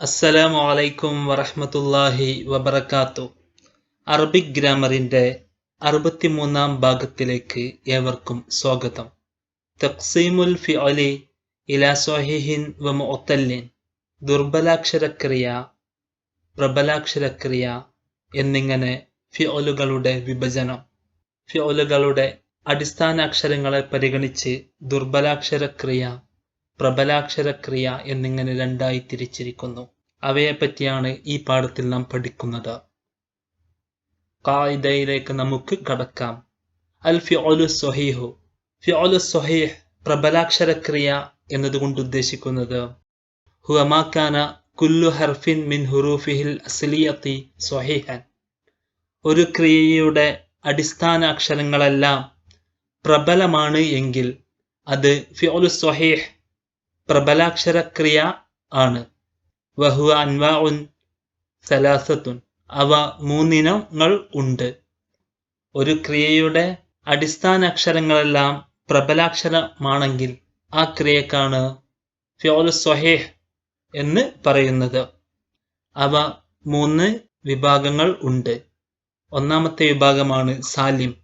അസ്സലാമു അലൈക്കും വറഹമത്തല്ലാഹി വബർക്കാത്തു അറബിക് ഗ്രാമറിന്റെ അറുപത്തിമൂന്നാം ഭാഗത്തിലേക്ക് ഏവർക്കും സ്വാഗതം. തക്സീമുൽ ഫിഅലി ഇലാ സോഹിഹിൻ വ മുഅത്തല്ലിൻ ദുർബലാക്ഷരക്രിയ പ്രബലാക്ഷരക്രിയ എന്നിങ്ങനെ ഫിഒലുകളുടെ വിഭജനം. ഫിഒലുകളുടെ അടിസ്ഥാന അക്ഷരങ്ങളെ പരിഗണിച്ച് ദുർബലാക്ഷരക്രിയ പ്രബലാക്ഷരക്രിയ എന്നിങ്ങനെ രണ്ടായി തിരിച്ചിരിക്കുന്നു. അവയെപ്പറ്റിയാണ് ഈ പാഠത്തിൽ നാം പഠിക്കുന്നത്. കായിദയിലേക്ക് നമുക്ക് കടക്കാം. അൽ ഫിഒലു സ്വഹീഹു. ഫിഒലു സ്വഹീഹ് പ്രബലാക്ഷരക്രിയ എന്നതുകൊണ്ട് ഉദ്ദേശിക്കുന്നത് ഹുഅമാക്കാന കുല്ലു ഹർഫിൻ മിൻ ഹുറൂഫിഹിൽ അസ്ലിയത്തി സ്വഹീഹൻ. ഒരു ക്രിയയുടെ അടിസ്ഥാന അക്ഷരങ്ങളെല്ലാം പ്രബലമാണ് എങ്കിൽ അത് ഫിഒലു സ്വഹീഹ് പ്രബലാക്ഷരക്രിയ ആണ്. വഹുവ അൻവാഉൻ സലാസത്തുൻ. അവ മൂന്നിനങ്ങൾ ഉണ്ട്. ഒരു ക്രിയയുടെ അടിസ്ഥാന അക്ഷരങ്ങളെല്ലാം പ്രബലാക്ഷരമാണെങ്കിൽ ആ ക്രിയക്കാണ് ഫ്യോൽ സ്വഹേഹ് എന്ന് പറയുന്നത്. അവ മൂന്ന് വിഭാഗങ്ങൾ ഉണ്ട്. ഒന്നാമത്തെ വിഭാഗമാണ് സാലിം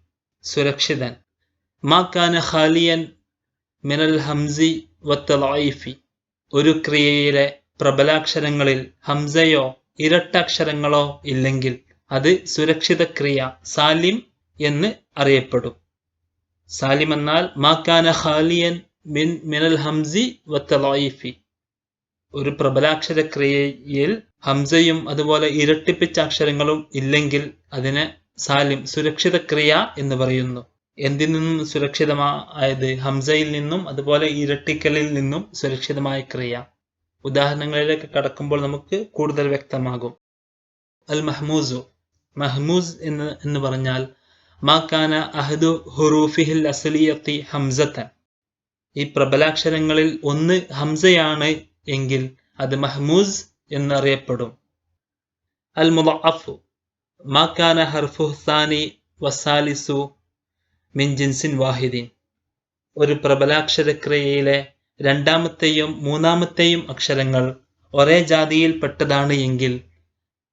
സുരക്ഷിതൻ. മാ കാന ഖാലിയൻ മിനൽ ഹംസി വത്തലായിഫി ഒരു ക്രിയയിലെ പ്രബലാക്ഷരങ്ങളിൽ ഹംസയോ ഇരട്ടക്ഷരങ്ങളോ ഇല്ലെങ്കിൽ അത് സുരക്ഷിത ക്രിയ സാലിം എന്ന് അറിയപ്പെടും. സാലിം എന്നാൽ മാക്കാന ഖാലിയൻ മിൻ മിനൽ ഹംസി വത്തലായിഫി ഒരു പ്രബലാക്ഷര ക്രിയയിൽ ഹംസയും അതുപോലെ ഇരട്ടിപ്പിച്ച അക്ഷരങ്ങളും ഇല്ലെങ്കിൽ അതിനെ സാലിം സുരക്ഷിത ക്രിയ എന്ന് പറയുന്നു. എന്തിൽ നിന്നും സുരക്ഷിതമായത്? ഹംസയിൽ നിന്നും അതുപോലെ ഇരട്ടിക്കലിൽ നിന്നും സുരക്ഷിതമായ ക്രിയ. ഉദാഹരണങ്ങളിലേക്ക് കടക്കുമ്പോൾ നമുക്ക് കൂടുതൽ വ്യക്തമാകും. അൽ മഹ്മൂസു മഹ്മൂസ് എന്ന് എന്ന് പറഞ്ഞാൽ മാക്കാന അഹദു ഹുറൂഫിഹിൽ അസലിയത്തി ഹംസത്തൻ ഈ പ്രബലാക്ഷരങ്ങളിൽ ഒന്ന് ഹംസയാണ് എങ്കിൽ അത് മഹ്മൂസ് എന്നറിയപ്പെടും. അൽ മുഅഫു മാക്കാന ഹർഫു സാനി വസാലിസു മിൻ വാഹിദീൻ. ഒരു പ്രബലാക്ഷരക്രിയയിലെ രണ്ടാമത്തെയും മൂന്നാമത്തെയും അക്ഷരങ്ങൾ ഒരേ ജാതിയിൽപ്പെട്ടതാണ് എങ്കിൽ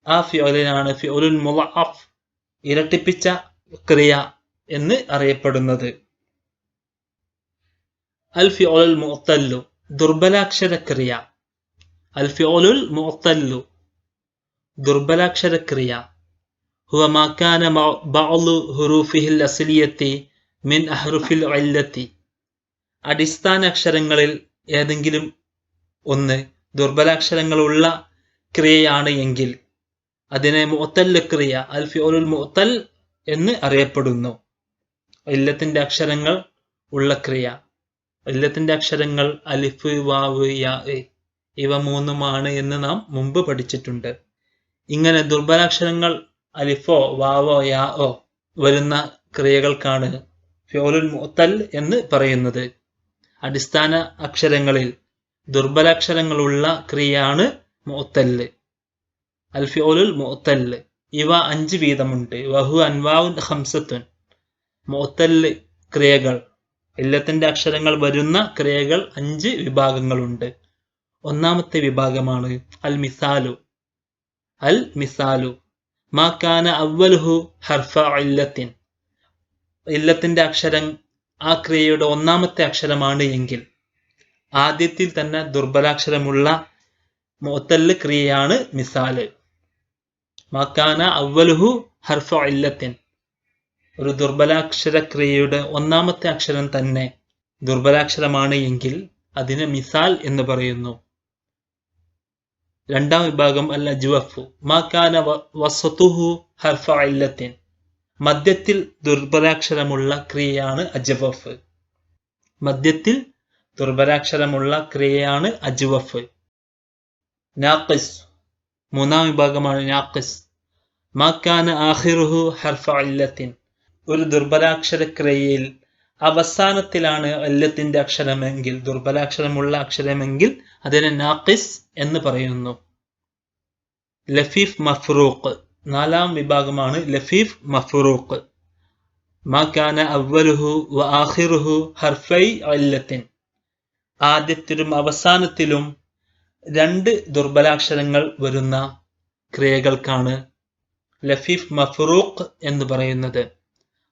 ആ ഫിയോലിനാണ് ഫിയോലുൽ മുവാഫ് ഇരട്ടിപ്പിച്ച ക്രിയ എന്ന് അറിയപ്പെടുന്നത്. അൽ ഫിയോലുൽ മുഅത്തല്ലു ദുർബലാക്ഷരക്രിയ. അൽ ഫിയോലുൽ മുഅത്തല്ലു ദുർബലാക്ഷരക്രിയ. هو ما كان بعض حروفه الأصلية من أحرف العلة അടിസ്ഥാന അക്ഷരങ്ങളിൽ ഏതെങ്കിലും ഒന്ന് ദുർബലാക്ഷരങ്ങളുള്ള ക്രിയയാണ് എങ്കിൽ അതിനെ മുഅത്തൽ ക്രിയ അൽ ഫിയോലുൽ മുഅത്തൽ എന്ന് അറിയപ്പെടുന്നു ഇല്ലത്തിന്റെ അക്ഷരങ്ങൾ ഉള്ള ക്രിയ ഇല്ലത്തിന്റെ അക്ഷരങ്ങൾ അലിഫ് വാവ് യാ ഇവ മൂന്നുമാണ് എന്ന് നാം മുമ്പ് പഠിച്ചിട്ടുണ്ട് ഇങ്ങനെ ദുർബലാക്ഷരങ്ങൾ അലിഫോ വാവോ യാ ഓ വരുന്ന ക്രിയകൾക്കാണ് ഫ്യോലുൽ മുത്തൽ എന്ന് പറയുന്നത്. അടിസ്ഥാന അക്ഷരങ്ങളിൽ ദുർബലാക്ഷരങ്ങളുള്ള ക്രിയയാണ് മുത്തൽ അൽ മുത്തൽ ഇവ അഞ്ച് വീതമുണ്ട്. വഹു അൻവാവുൻ ഹംസത്തുൻ മുത്തൽ ക്രിയകൾ. ഇല്ലത്തിന്റെ അക്ഷരങ്ങൾ വരുന്ന ക്രിയകൾ അഞ്ച് വിഭാഗങ്ങളുണ്ട്. ഒന്നാമത്തെ വിഭാഗമാണ് അൽ മിസാലു. അൽ മിസാലു. മാക്കാന അവൽഹു ഹർഫ ഇല്ലത്തിൻ. ഇല്ലത്തിന്റെ അക്ഷരം ആ ക്രിയയുടെ ഒന്നാമത്തെ അക്ഷരമാണ് എങ്കിൽ. ആദ്യത്തിൽ തന്നെ ദുർബലാക്ഷരമുള്ള മുത്തല്ല് ക്രിയയാണ് മിസാൽ. മാക്കാന അവലുഹു ഹർഫ ഇല്ലത്തിൻ. ഒരു ദുർബലാക്ഷര ക്രിയയുടെ ഒന്നാമത്തെ അക്ഷരം തന്നെ ദുർബലാക്ഷരമാണ് എങ്കിൽ അതിന് മിസാൽ എന്ന് പറയുന്നു. രണ്ടാം വിഭാഗം അൽ അജ്വഫു മാക്കാന വസതുഹു ഹർഫ ഇല്ലത്തിൻ. മദ്യത്തിൽ ദുർബലാക്ഷരമുള്ള ക്രിയയാണ് അജ്വഫ്. മദ്യത്തിൽ ദുർബലാക്ഷരമുള്ള ക്രിയയാണ് അജ്വഫ്. നാഖിസ്. മൂന്നാം വിഭാഗമാണ് നാഖിസ്. മാക്കാന ആഹിറുഹു ഹർഫ ഇല്ലത്തിൻ. ഒരു ദുർബലാക്ഷര ക്രിയയിൽ അവസാനത്തിലാണ് അല്ലത്തിന്റെ അക്ഷരമെങ്കിൽ ദുർബലാക്ഷരമുള്ള അക്ഷരമെങ്കിൽ അതിനെ നാഖിസ് എന്ന് പറയുന്നു. ലഫീഫ് മഫ്റൂഖ് നാലാം വിഭാഗമാണ് ലഫീഫ് മഫ്റൂഖ് മാക്കാന അവലുഹു വ ആഹിറുഹു ഹർഫൈ അല്ലത്തിൻ ആദ്യത്തിലും അവസാനത്തിലും രണ്ട് ദുർബലാക്ഷരങ്ങൾ വരുന്ന ക്രിയകൾക്കാണ് ലഫീഫ് മഫ്റൂഖ് എന്ന് പറയുന്നത്.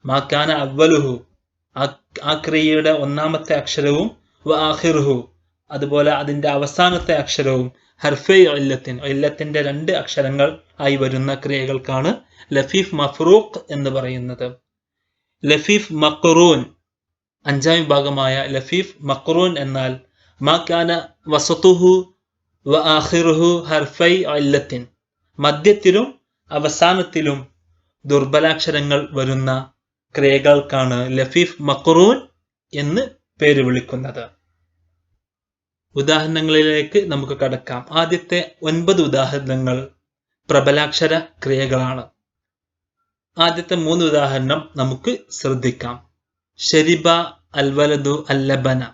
മാക്കാന അവലുഹു ആ ക്രിയയുടെ ഒന്നാമത്തെ അക്ഷരവും വ ആഹിറുഹു അതുപോലെ അതിന്റെ അവസാനത്തെ അക്ഷരവും ഹർഫെ ഇല്ലത്തിൻ ഇല്ലത്തിന്റെ രണ്ട് അക്ഷരങ്ങൾ ആയി വരുന്ന ക്രിയകൾക്കാണ് ലഫീഫ് മഫ്റൂഖ് എന്ന് പറയുന്നത്. ലഫീഫ് മക്റൂൻ അഞ്ചാം വിഭാഗമായ ലഫീഫ് മക്റൂൻ എന്നാൽ മാന വസത്തുഹു വ ആഹിർഹു ഹർഫൈ ഇല്ലത്തിൻ. മധ്യത്തിലും അവസാനത്തിലും ദുർബലാക്ഷരങ്ങൾ വരുന്ന ക്രിയകൾക്കാണ് ലഫീഫ് മക്റൂൻ എന്ന് പേര് വിളിക്കുന്നത്. ഉദാഹരണങ്ങളിലേക്ക് നമുക്ക് കടക്കാം. ആദ്യത്തെ ഒൻപത് ഉദാഹരണങ്ങൾ പ്രബലാക്ഷര ക്രിയകളാണ്. ആദ്യത്തെ മൂന്ന് ഉദാഹരണം നമുക്ക് ശ്രദ്ധിക്കാം. ഷെരിബ അൽവലദു അല്ലബന.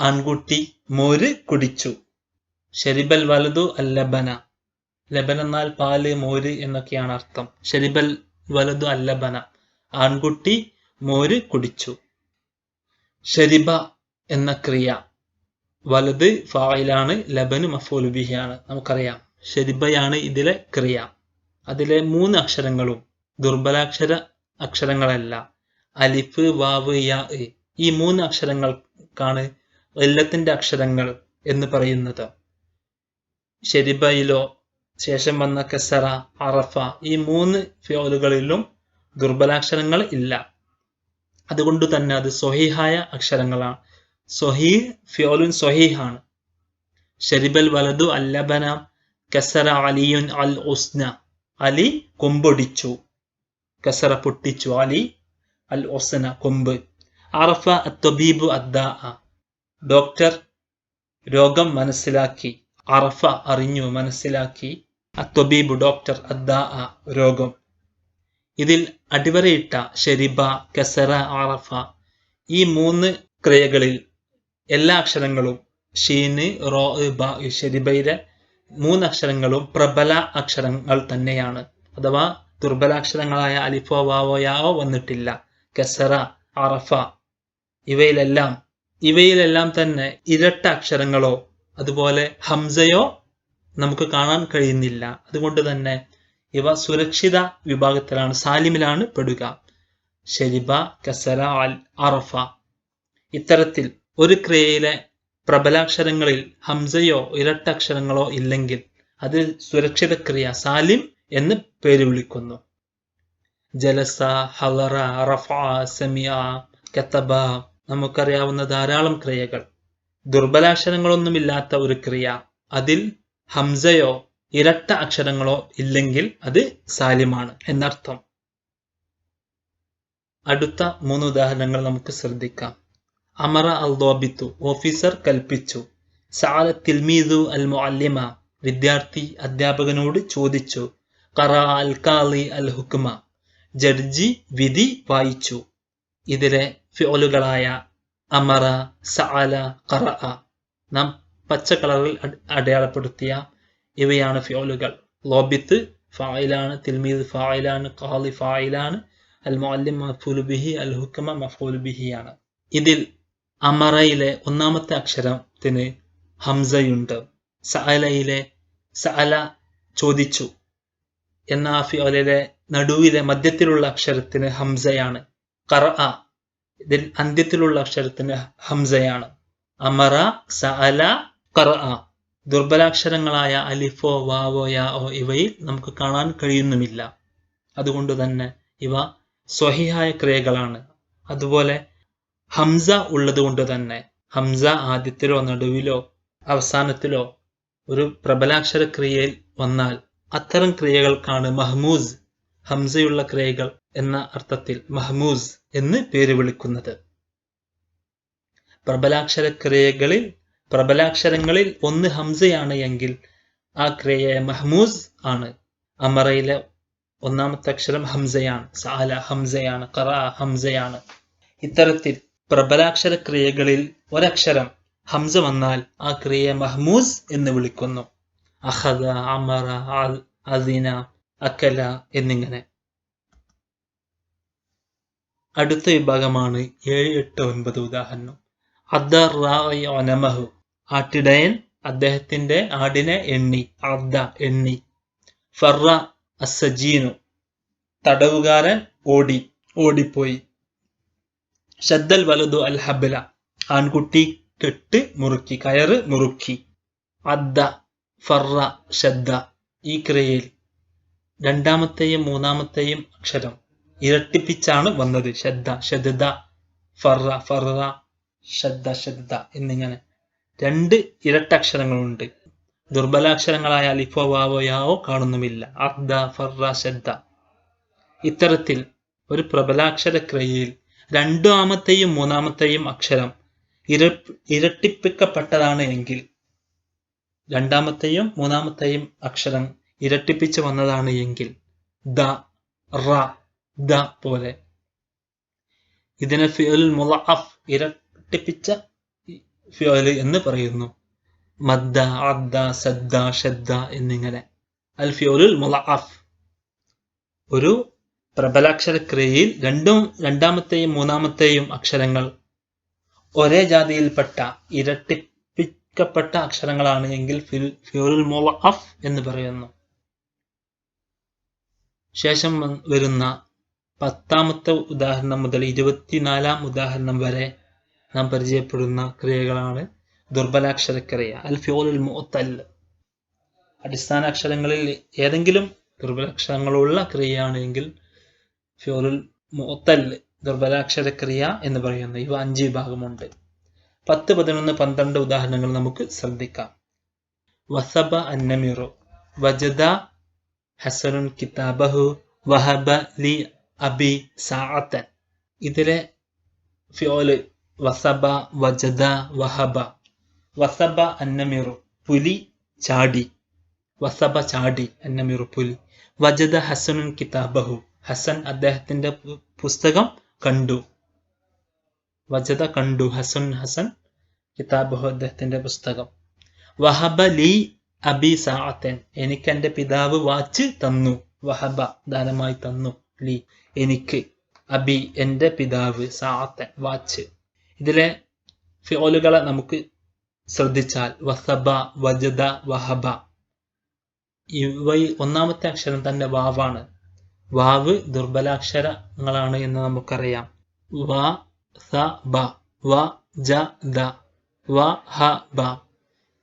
ആൺകുട്ടി മോര് കുടിച്ചു. ഷെരിബൽ വലതു അല്ലബന. ലബന എന്നാൽ പാൽ മോര് എന്നൊക്കെയാണ് അർത്ഥം. ഷെരിബൽ വലതു അല്ലബന. ആൺകുട്ടി മോര് കുടിച്ചു. ഷരിബ എന്ന ക്രിയ. വലത് ഫായിലാണ് ലബന് മഫോലുബിഹിയാണ് നമുക്കറിയാം. ഷെരിബയാണ് ഇതിലെ ക്രിയ. അതിലെ മൂന്ന് അക്ഷരങ്ങളും ദുർബലാക്ഷര അക്ഷരങ്ങളല്ല. അലിഫ് വാവ് യാ ഈ മൂന്ന് അക്ഷരങ്ങൾക്കാണ് എല്ലത്തിന്റെ അക്ഷരങ്ങൾ എന്ന് പറയുന്നത്. ഷെരിബയിലോ ശേഷം വന്ന കസറ അറഫ ഈ മൂന്ന് ഫിയോലുകളിലും ദുർബലാക്ഷരങ്ങൾ ഇല്ല. അതുകൊണ്ട് തന്നെ അത് സ്വഹിഹായ അക്ഷരങ്ങളാണ്. സ്വഹീ ഫിയോലുൻ സൊഹീഹാണ്. ഷെരിബൽ വലതു അല്ലബന കസറ അലിയുൻ അൽ ഉസ്ന. അലി കൊമ്പൊടിച്ചു. കസറ പൊട്ടിച്ചു. അലി അൽ ഒസന കൊമ്പ്. അറഫ അത്തൊബീബു അദ്ദാ. ഡോക്ടർ രോഗം മനസ്സിലാക്കി. അറഫ അറിഞ്ഞു മനസ്സിലാക്കി. അത്തൊബീബു ഡോക്ടർ അദ്ദാ രോഗം. ഇതിൽ അടിവരയിട്ട ഷെരിബ കസറ അറഫ ഈ മൂന്ന് ക്രിയകളിൽ എല്ലാ അക്ഷരങ്ങളും ഷീന് റോ ബ മൂന്ന് അക്ഷരങ്ങളും പ്രബല അക്ഷരങ്ങൾ തന്നെയാണ്. അഥവാ ദുർബലാക്ഷരങ്ങളായ അലിഫോ വാവോ യാവോ വന്നിട്ടില്ല. കെസറ അറഫ ഇവയിലെല്ലാം ഇവയിലെല്ലാം തന്നെ ഇരട്ട അക്ഷരങ്ങളോ അതുപോലെ ഹംസയോ നമുക്ക് കാണാൻ കഴിയുന്നില്ല. അതുകൊണ്ട് തന്നെ ഇവ സുരക്ഷിത വിഭാഗത്തിലാണ് സാലിമിലാണ് പെടുക. ഷെരിബ കസറ അൽ അറഫ. ഇത്തരത്തിൽ ഒരു ക്രിയയിലെ പ്രബലാക്ഷരങ്ങളിൽ ഹംസയോ ഇരട്ടക്ഷരങ്ങളോ ഇല്ലെങ്കിൽ അത് സുരക്ഷിത ക്രിയ സാലിം എന്ന് പേര് വിളിക്കുന്നു ജലസ ഹവറ റഫ സമിയ കത്തബ നമുക്കറിയാവുന്ന ധാരാളം ക്രിയകൾ. ദുർബലാക്ഷരങ്ങളൊന്നുമില്ലാത്ത ഒരു ക്രിയ അതിൽ ഹംസയോ ഇരട്ട അക്ഷരങ്ങളോ ഇല്ലെങ്കിൽ അത് സാലിമാണ് എന്നർത്ഥം. അടുത്ത മൂന്ന് ഉദാഹരണങ്ങൾ നമുക്ക് ശ്രദ്ധിക്കാം. അമറ അൽ ദോബിത്തു ഓഫീസർ കൽപ്പിച്ചു. സാല തിൽമീദു അൽ മുഅല്ലിമ വിദ്യാർത്ഥി അധ്യാപകനോട് ചോദിച്ചു. കറ അൽ കാലി അൽ ഹുക്മ ജഡ്ജി വിധി വായിച്ചു. ഇതിലെ ഫിയോലുകളായ അമറ സഅല കറ നാം പച്ച കളറിൽ അടയാളപ്പെടുത്തിയ ഇവയാണ് ഫിയോലുകൾ ലോബിത്ത് ഫായിലാണ് തിൽമീദ് ഫായിലാണ് കാലി ഫായിലാണ് അൽ മുഅല്ലിം മഫൂൽ ബിഹി അൽ ഹുക്മ മഫൂൽ ഇതിൽ അമറയിലെ ഒന്നാമത്തെ അക്ഷരത്തിന് ഹംസയുണ്ട്. സഅലയിലെ സഅല ചോദിച്ചു. എന്ന ആ നടുവിലെ മധ്യത്തിലുള്ള അക്ഷരത്തിന് ഹംസയാണ്. കറ ഇതിൽ അന്ത്യത്തിലുള്ള അക്ഷരത്തിന് ഹംസയാണ്. അമറ സഅല കറ ദുർബലാക്ഷരങ്ങളായ അലിഫോ വാവോ യാഓ ഇവയിൽ നമുക്ക് കാണാൻ കഴിയുന്നുമില്ല. അതുകൊണ്ട് തന്നെ ഇവ സ്വഹിയായ ക്രിയകളാണ്. അതുപോലെ ഹംസ ഉള്ളത് കൊണ്ട് തന്നെ ഹംസ ആദ്യത്തിലോ നടുവിലോ അവസാനത്തിലോ ഒരു പ്രബലാക്ഷര ക്രിയയിൽ വന്നാൽ അത്തരം ക്രിയകൾക്കാണ് മഹ്മൂസ് ഹംസയുള്ള ക്രിയകൾ എന്ന അർത്ഥത്തിൽ മഹ്മൂസ് എന്ന് പേര് വിളിക്കുന്നത്. പ്രബലാക്ഷര ക്രിയകളിൽ പ്രബലാക്ഷരങ്ങളിൽ ഒന്ന് ഹംസയാണ് എങ്കിൽ ആ ക്രിയയെ മഹ്മൂസ് ആണ്. അമറയിലെ ഒന്നാമത്തെ അക്ഷരം ഹംസയാണ്. സാല ഹംസയാണ് കറ ഹംസയാണ്. ഇത്തരത്തിൽ പ്രബലാക്ഷര ക്രിയകളിൽ ഒരക്ഷരം ഹംസ വന്നാൽ ആ ക്രിയയെ മഹ്മൂസ് എന്ന് വിളിക്കുന്നു. അഹദ അമറ അദിന അക്കല എന്നിങ്ങനെ. അടുത്ത വിഭാഗമാണ് ഏഴ് എട്ട് ഒൻപത് ഉദാഹരണം. അദ്ദർ ഒനമഹു. ആട്ടിടയൻ അദ്ദേഹത്തിന്റെ ആടിനെ എണ്ണി അദ്ദ എണ്ണി. ഫറ അസജീനു. തടവുകാരൻ ഓടി ഓടിപ്പോയി. ഷദ്ദൽ വലുതു അൽ ഹബല. ആൺകുട്ടി കെട്ട് മുറുക്കി കയറ് മുറുക്കി. അദ്ദ ഫറ ഷദ്ദ. ഈ ക്രിയയിൽ രണ്ടാമത്തെയും മൂന്നാമത്തെയും അക്ഷരം ഇരട്ടിപ്പിച്ചാണ് വന്നത്. ഷദ്ദ ഷദ്ദ ഫറ ഫറ ഷദ്ദ ഷദ്ദ എന്നിങ്ങനെ. രണ്ട് ഇരട്ടക്ഷരങ്ങളുണ്ട്. ദുർബലാക്ഷരങ്ങളായ അലിഫോ വാവോ യാവോ കാണുന്നുമില്ല. അദ്ദ ഫറ ഷദ്ദ. ഇത്തരത്തിൽ ഒരു പ്രബലാക്ഷര ക്രിയയിൽ രണ്ടാമത്തെയും മൂന്നാമത്തെയും അക്ഷരം ഇര ഇരട്ടിപ്പിക്കപ്പെട്ടതാണ് എങ്കിൽ രണ്ടാമത്തെയും മൂന്നാമത്തെയും അക്ഷരം ഇരട്ടിപ്പിച്ച് വന്നതാണ് എങ്കിൽ ദ റ ദ പോലെ. ഇതിനെ ഫിയൽ മുളഅഫ് ഇരട്ടിപ്പിച്ച ഫിയൽ എന്ന് പറയുന്നു. മദ്ദ അദ്ദ സദ്ദ ഷദ്ദ എന്നിങ്ങനെ. അൽ ഫിയോലുൽ മുളഅഫ്. ഒരു പ്രബലാക്ഷര ക്രിയയിൽ രണ്ടും രണ്ടാമത്തെയും മൂന്നാമത്തെയും അക്ഷരങ്ങൾ ഒരേ ജാതിയിൽപ്പെട്ട ഇരട്ടിപ്പിക്കപ്പെട്ട അക്ഷരങ്ങളാണ് എങ്കിൽ ഫിയോലുൽ മുളഅഫ് എന്ന് പറയുന്നു. ശേഷം വരുന്ന പത്താമത്തെ ഉദാഹരണം മുതൽ ഇരുപത്തിനാലാം ഉദാഹരണം വരെ നാം പരിചയപ്പെടുന്ന ക്രിയകളാണ് ദുർബലാക്ഷരക്രിയ അൽ ഫിയോലുൽ മുഅത്തൽ. അടിസ്ഥാന അക്ഷരങ്ങളിൽ ഏതെങ്കിലും ദുർബലാക്ഷരങ്ങളുള്ള ക്രിയയാണ് എങ്കിൽ ഫിയോലുൽ മുഅത്തൽ ദുർബലാക്ഷര ക്രിയ എന്ന് പറയുന്ന ഇവ അഞ്ച് വിഭാഗമുണ്ട്. പത്ത് പതിനൊന്ന് പന്ത്രണ്ട് ഉദാഹരണങ്ങൾ നമുക്ക് ശ്രദ്ധിക്കാം. വസബ അന്നമിറു വജദ ഹസനുൻ കിതാബഹു വഹബ ലി അബി സാഅത്തൻ. ഇതിലെ ഫ്യോൽ വസബ വജദ വഹബ. വസബ അന്നമിറു പുലി ചാടി. വസബ ചാടി അന്നമിറു പുലി. വജദ ഹസനുൻ കിതാബഹു. ഹസൻ അദ്ദേഹത്തിന്റെ പുസ്തകം കണ്ടു. വജത കണ്ടു. ഹസൻ ഹസൻ കിതാബ് അദ്ദേഹത്തിന്റെ പുസ്തകം. വഹബ ലി അബി സാഅത്തൻ. എനിക്ക് എന്റെ പിതാവ് വാച്ച് തന്നു. വഹബ ദാനമായി തന്നു ലി. എനിക്ക് അബി എന്റെ പിതാവ് സാഅത്തൻ വാച്ച്. ഇതിലെ ഫിയോലുകളെ നമുക്ക് ശ്രദ്ധിച്ചാൽ വസബ വജദ വഹബ. ഇവ ഒന്നാമത്തെ അക്ഷരം തന്നെ വാവാണ്. വാവ് ദുർബലാക്ഷരങ്ങളാണ് എന്ന് നമുക്കറിയാം. വ സ ബ വ ജ ദ വ ഹ ബ.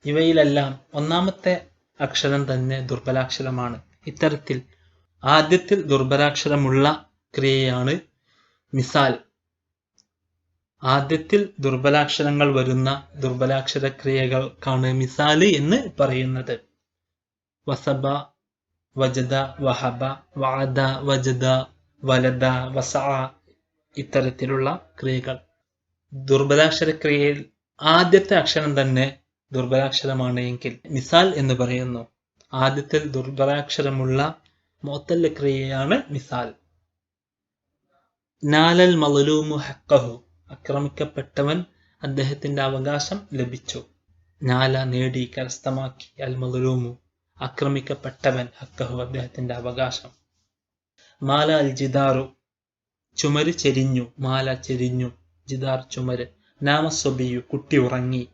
ഇവയിലെല്ലാം ഒന്നാമത്തെ അക്ഷരം തന്നെ ദുർബലാക്ഷരമാണ്. ഇത്തരത്തിൽ ആദ്യത്തിൽ ദുർബലാക്ഷരമുള്ള ക്രിയയാണ് മിസാൽ. ആദ്യത്തിൽ ദുർബലാക്ഷരങ്ങൾ വരുന്ന ദുർബലാക്ഷര ക്രിയകൾക്കാണ് മിസാൽ എന്ന് പറയുന്നത്. വസബ വജദ വഹബ വാദ വജദ വലദ വസ ഇത്തരത്തിലുള്ള ക്രിയകൾ. ദുർബലാക്ഷര ക്രിയയിൽ ആദ്യത്തെ അക്ഷരം തന്നെ ദുർബലാക്ഷരമാണ് എങ്കിൽ മിസാൽ എന്ന് പറയുന്നു. ആദ്യത്തിൽ ദുർബലാക്ഷരമുള്ള മോത്തല്ല ക്രിയയാണ് മിസാൽ. നാലൽ മലലൂമു ഹക്കഹു ആക്രമിക്കപ്പെട്ടവൻ അദ്ദേഹത്തിന്റെ അവകാശം ലഭിച്ചു. നാല നേടി കരസ്ഥമാക്കി. അൽ മലലൂമു ആക്രമിക്കപ്പെട്ടവൻ ഹക്കഹു അദ്ദേഹത്തിന്റെ അവകാശം. മാല അൽ ജിദാറു ചുമര് ചെരിഞ്ഞു മാല ചെരിഞ്ഞു ജിദാർ ചുമര്. നാമസ്വബിയു കുട്ടി ഉറങ്ങി.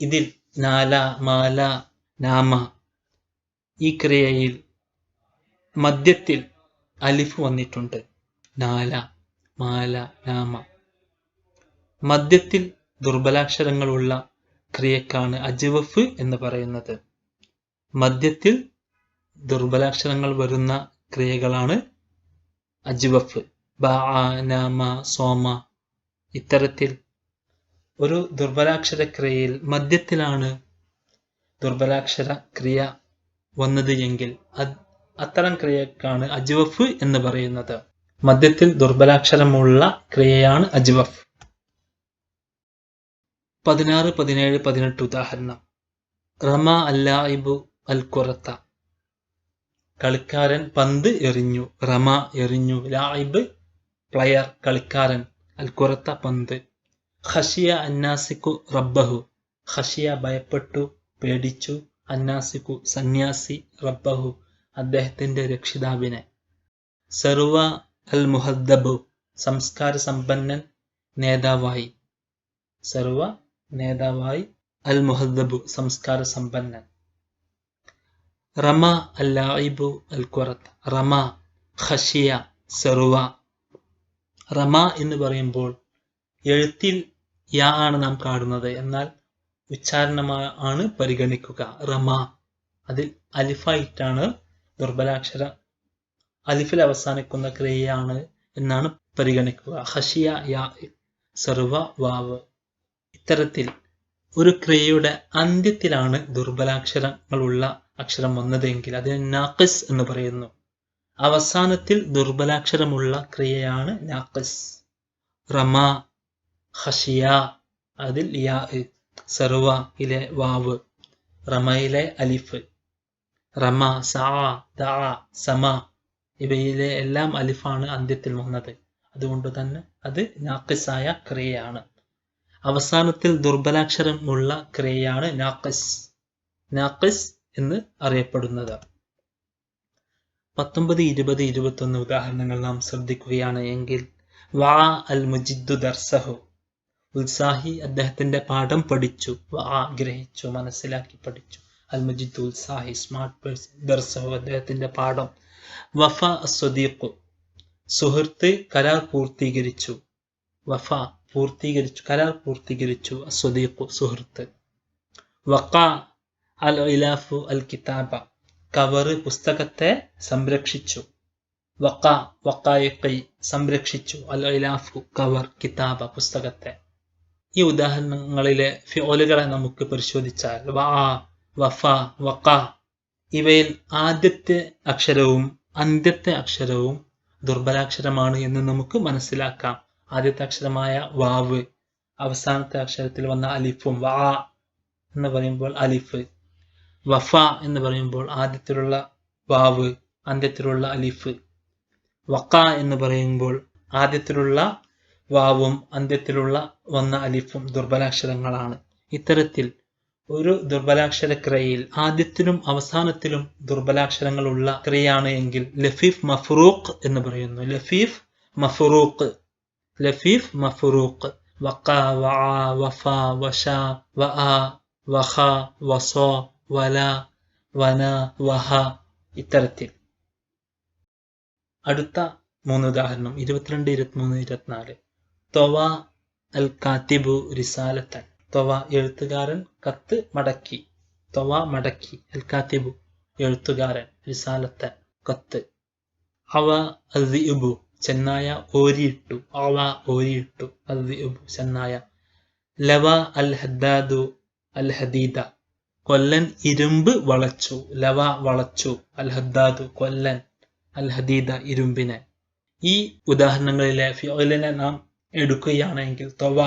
ഇതിൽ നാല മാല നാമ. ഈ ക്രിയയിൽ മധ്യത്തിൽ അലിഫ് വന്നിട്ടുണ്ട്. നാല മാല നാമ. മധ്യത്തിൽ ദുർബലാക്ഷരങ്ങളുള്ള ക്രിയക്കാണ് അജിവഫ് എന്ന് പറയുന്നത്. മധ്യത്തിൽ ദുർബലാക്ഷരങ്ങൾ വരുന്ന ക്രിയകളാണ് അജ്വഫ് ബ നാമ സോമ ഇത്തരത്തിൽ ഒരു ദുർബലാക്ഷര ക്രിയയിൽ മധ്യത്തിലാണ് ദുർബലാക്ഷര ക്രിയ വന്നത് എങ്കിൽ അത്തരം ക്രിയക്കാണ് അജ്വഫ് എന്ന് പറയുന്നത്. മധ്യത്തിൽ ദുർബലാക്ഷരമുള്ള ക്രിയയാണ് അജ്വഫ്. പതിനാറ് പതിനേഴ് പതിനെട്ട് ഉദാഹരണം. റമ അല്ലായിബു അൽ കുറത്ത കളിക്കാരൻ പന്ത് എറിഞ്ഞു. റമ എറിഞ്ഞു. ലായിബ് പ്ലെയർ കളിക്കാരൻ. അൽക്കുറത്ത കുറത്ത പന്ത്. ഖഷിയ അന്നാസിക്കു റബ്ബഹു. ഖഷിയ ഭയപ്പെട്ടു പേടിച്ചു. അന്നാസിക്കു സന്യാസി റബ്ബഹു. അദ്ദേഹത്തിന്റെ രക്ഷിതാവിനെ. സർവ അൽ മുഹദ്ദബു സംസ്കാര സമ്പന്നൻ നേതാവായി. സർവ നേതാവായി അൽ മുഹദ്ദബു സംസ്കാര സമ്പന്നൻ. റമ അൽ ലായിബു അൽ കുറത്ത് റമ ഖഷിയ സെറുവ. റമ എന്ന് പറയുമ്പോൾ എഴുത്തിൽ യാ ആണ് നാം കാണുന്നത്. എന്നാൽ ഉച്ചാരണമാണ് പരിഗണിക്കുക. റമ അതിൽ അലിഫായിട്ടാണ് ദുർബലാക്ഷര. അലിഫിൽ അവസാനിക്കുന്ന ക്രിയയാണ് എന്നാണ് പരിഗണിക്കുക. ഹഷിയ യാ സർവ വാവ്. ഇത്തരത്തിൽ ഒരു ക്രിയയുടെ അന്ത്യത്തിലാണ് ദുർബലാക്ഷരങ്ങളുള്ള അക്ഷരം വന്നതെങ്കിൽ അതിനെ നാക്കസ് എന്ന് പറയുന്നു. അവസാനത്തിൽ ദുർബലാക്ഷരമുള്ള ക്രിയയാണ് നാക്കസ് റമ ഹഷിയ അതിൽ സർവ ഇലെ വാവ് റമയിലെ അലിഫ്. റമ സാ ദ സമ ഇവയിലെ എല്ലാം അലിഫാണ് അന്ത്യത്തിൽ വന്നത്. അതുകൊണ്ട് തന്നെ അത് നാക്കിസായ ക്രിയയാണ്. അവസാനത്തിൽ ദുർബലാക്ഷരമുള്ള ക്രിയയാണ് നാക്കസ് നാക്കസ് എന്ന് അറിയപ്പെടുന്നത്. പത്തൊമ്പത് ഇരുപത് ഇരുപത്തൊന്ന് ഉദാഹരണങ്ങൾ നാം ശ്രദ്ധിക്കുകയാണ് എങ്കിൽ വാ അൽ മുജിദ്ദു ദർസഹു. ഉത്സാഹി അദ്ദേഹത്തിന്റെ പാഠം പഠിച്ചു വാ ഗ്രഹിച്ചു മനസ്സിലാക്കി പഠിച്ചു. അൽ മുജിദ് ഉത്സാഹി സ്മാർട്ട് പേഴ്സൺ ദർസഹു അദ്ദേഹത്തിന്റെ പാഠം. വഫ അസ്വദീഖു സുഹൃത്ത് കരാർ പൂർത്തീകരിച്ചു. വഫ പൂർത്തീകരിച്ചു കരാർ പൂർത്തീകരിച്ചു സ്വദീഖു സുഹൃത്ത്. വക്ക അൽ ഇലാഫു അൽ കിതാബ. കവറ് പുസ്തകത്തെ സംരക്ഷിച്ചു. വക്ക വക്കായിക്കൈ സംരക്ഷിച്ചു. അൽ ഇലാഫു കവർ കിതാബ പുസ്തകത്തെ. ഈ ഉദാഹരണങ്ങളിലെ ഫിയോലുകളെ നമുക്ക് പരിശോധിച്ചാൽ വാ വഫ വക്ക ഇവയിൽ ആദ്യത്തെ അക്ഷരവും അന്ത്യത്തെ അക്ഷരവും ദുർബലാക്ഷരമാണ് എന്ന് നമുക്ക് മനസ്സിലാക്കാം. ആദ്യത്തെ അക്ഷരമായ വാവ് അവസാനത്തെ അക്ഷരത്തിൽ വന്ന അലിഫും വാ എന്ന് പറയുമ്പോൾ അലിഫ്. വഫ എന്ന് പറയുമ്പോൾ ആദ്യത്തിലുള്ള വാവ് അന്ത്യത്തിലുള്ള അലിഫ്. വക്ക എന്ന് പറയുമ്പോൾ ആദ്യത്തിലുള്ള വാവും അന്ത്യത്തിലുള്ള വന്ന അലിഫും ദുർബലാക്ഷരങ്ങളാണ്. ഇത്തരത്തിൽ ഒരു ദുർബലാക്ഷര ക്രിയയിൽ ആദ്യത്തിലും അവസാനത്തിലും ദുർബലാക്ഷരങ്ങളുള്ള ക്രിയയാണ് എങ്കിൽ ലഫീഫ് മഫ്റൂഖ് എന്ന് പറയുന്നു. ലഫീഫ് മഫ്റൂഖ്. ലഫീഫ് മഫറൂഖ് വക്ക വ വഫ വഷ വ വഹ വസോ വല വന വഹ ഇത്തരത്തിൽ. അടുത്ത മൂന്ന് ഉദാഹരണം. ഇരുപത്തിരണ്ട് ഇരുപത്തിമൂന്ന് ഇരുപത്തിനാല്. തൊവ അൽ കാത്തിബു റിസാലത്തൻ. തൊവ എഴുത്തുകാരൻ കത്ത് മടക്കി. തൊവ മടക്കി. അൽ കാത്തിബു എഴുത്തുകാരൻ റിസാലത്തൻ കത്ത്. അവ അസിബു ചെന്നായ ഓരിയിട്ടു അവ ഓരിയിട്ടു. അത് ചെന്നായ. ലവ അൽ ഹദ്ദാദു അൽ ഹദീദ കൊല്ലൻ ഇരുമ്പ് വളച്ചു. ലവ വളച്ചു. അൽ ഹദ്ദാദു കൊല്ലൻ അൽ ഹദീദ ഇരുമ്പിനെ. ഈ ഉദാഹരണങ്ങളിലെ ഫിയോലിനെ നാം എടുക്കുകയാണെങ്കിൽ തൊവ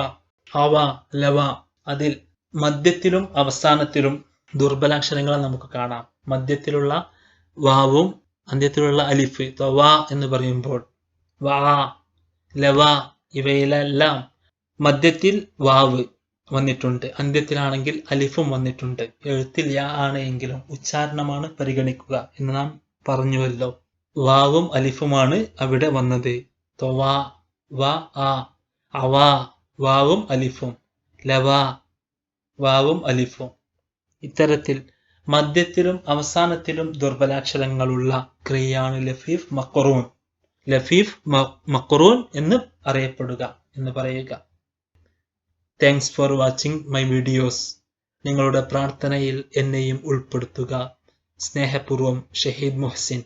അവ ലവ അതിൽ മധ്യത്തിലും അവസാനത്തിലും ദുർബലാക്ഷരങ്ങളെ നമുക്ക് കാണാം. മധ്യത്തിലുള്ള വാവും അന്ത്യത്തിലുള്ള അലിഫ് തൊവ എന്ന് പറയുമ്പോൾ വാ ലവ ഇവയിലെല്ലാം മധ്യത്തിൽ വാവ് വന്നിട്ടുണ്ട്. അന്ത്യത്തിലാണെങ്കിൽ അലിഫും വന്നിട്ടുണ്ട്. എഴുത്തിൽ യാ ആണ് എങ്കിലും ഉച്ചാരണമാണ് പരിഗണിക്കുക എന്ന് നാം പറഞ്ഞുവല്ലോ. വാവും അലിഫുമാണ് അവിടെ വന്നത്. തൊവാ വ ആ അവ വാവും അലിഫും. ലവ വാവും അലിഫും. ഇത്തരത്തിൽ മധ്യത്തിലും അവസാനത്തിലും ദുർബലാക്ഷരങ്ങളുള്ള ക്രിയയാണ് ലഫീഫ് മക്കറൂൻ ലഫീഫ് മക്കറൂൻ എന്ന് അറിയപ്പെടുക എന്ന് പറയുക. Thanks for watching my videos നിങ്ങളുടെ പ്രാർത്ഥനയിൽ എന്നെയും ഉൾപ്പെടുത്തുക. സ്നേഹപൂർവം ഷഹീദ് മുഹസിൻ.